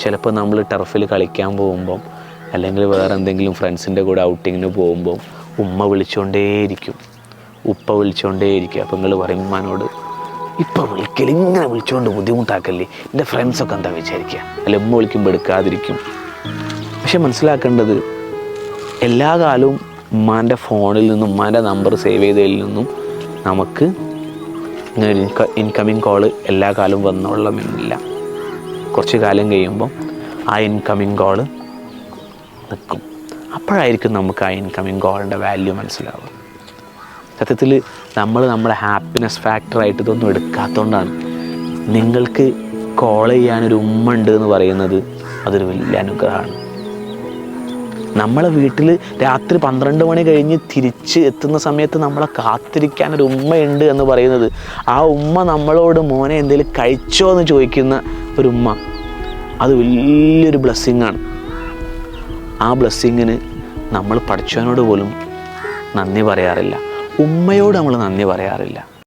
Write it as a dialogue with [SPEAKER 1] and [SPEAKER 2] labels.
[SPEAKER 1] ചിലപ്പോൾ നമ്മൾ ടർഫിൽ കളിക്കാൻ പോകുമ്പം അല്ലെങ്കിൽ വേറെ എന്തെങ്കിലും ഫ്രണ്ട്സിന്റെ കൂടെ ഔട്ടിങ്ങിന് പോകുമ്പോൾ ഉമ്മ വിളിച്ചുകൊണ്ടേയിരിക്കും ഉപ്പ വിളിച്ചുകൊണ്ടേയിരിക്കും അപ്പം നിങ്ങൾ പറയും ഉമ്മാനോട് ഇപ്പം വിളിക്കൽ ഇങ്ങനെ വിളിച്ചുകൊണ്ട് ബുദ്ധിമുട്ടാക്കല്ലേ? എന്റെ ഫ്രണ്ട്സൊക്കെ എന്താ വിചാരിക്കുക അല്ല ഉമ്മ വിളിക്കുമ്പോൾ എടുക്കാതിരിക്കും. പക്ഷെ മനസ്സിലാക്കേണ്ടത് എല്ലാ കാലവും ഉമ്മാന്റെ ഫോണിൽ നിന്നും ഉമ്മാന്റെ നമ്പർ സേവ് ചെയ്തതിൽ നിന്നും നമുക്ക് ഇങ്ങനെ ഒരു ഇൻക ഇൻകമിങ് കോൾ എല്ലാ കാലവും വന്നോളണമെന്നില്ല കുറച്ച് കാലം കഴിയുമ്പം ആ ഇൻകമിങ് കോൾ നിൽക്കും. അപ്പോഴായിരിക്കും നമുക്ക് ആ ഇൻകമിങ് കോളിന്റെ വാല്യൂ മനസ്സിലാവുക. സത്യത്തിൽ നമ്മൾ നമ്മുടെ ഹാപ്പിനെസ് ഫാക്ടറായിട്ട് ഇതൊന്നും എടുക്കാത്തതുകൊണ്ടാണ് നിങ്ങൾക്ക് കോൾ ചെയ്യാനൊരു ഉമ്മ ഉണ്ട് എന്ന് പറയുന്നത് അതൊരു വലിയ അനുഗ്രഹമാണ്. നമ്മളെ വീട്ടിൽ രാത്രി പന്ത്രണ്ട് മണി കഴിഞ്ഞ് തിരിച്ച് എത്തുന്ന സമയത്ത് നമ്മളെ കാത്തിരിക്കാൻ ഒരു ഉമ്മയുണ്ട് എന്ന് പറയുന്നത് ആ ഉമ്മ നമ്മളോട് മോനെ എന്തെങ്കിലും കഴിച്ചോ? എന്ന് ചോദിക്കുന്ന ഒരു ഉമ്മ. അത് വലിയൊരു ബ്ലെസ്സിങ്ങാണ് ആ ബ്ലെസ്സിങ്ങിന് നമ്മൾ പഠിച്ചവനോട് പോലും നന്ദി പറയാറില്ല. ഉമ്മയോട് നമ്മൾ നന്ദി പറയാറില്ല.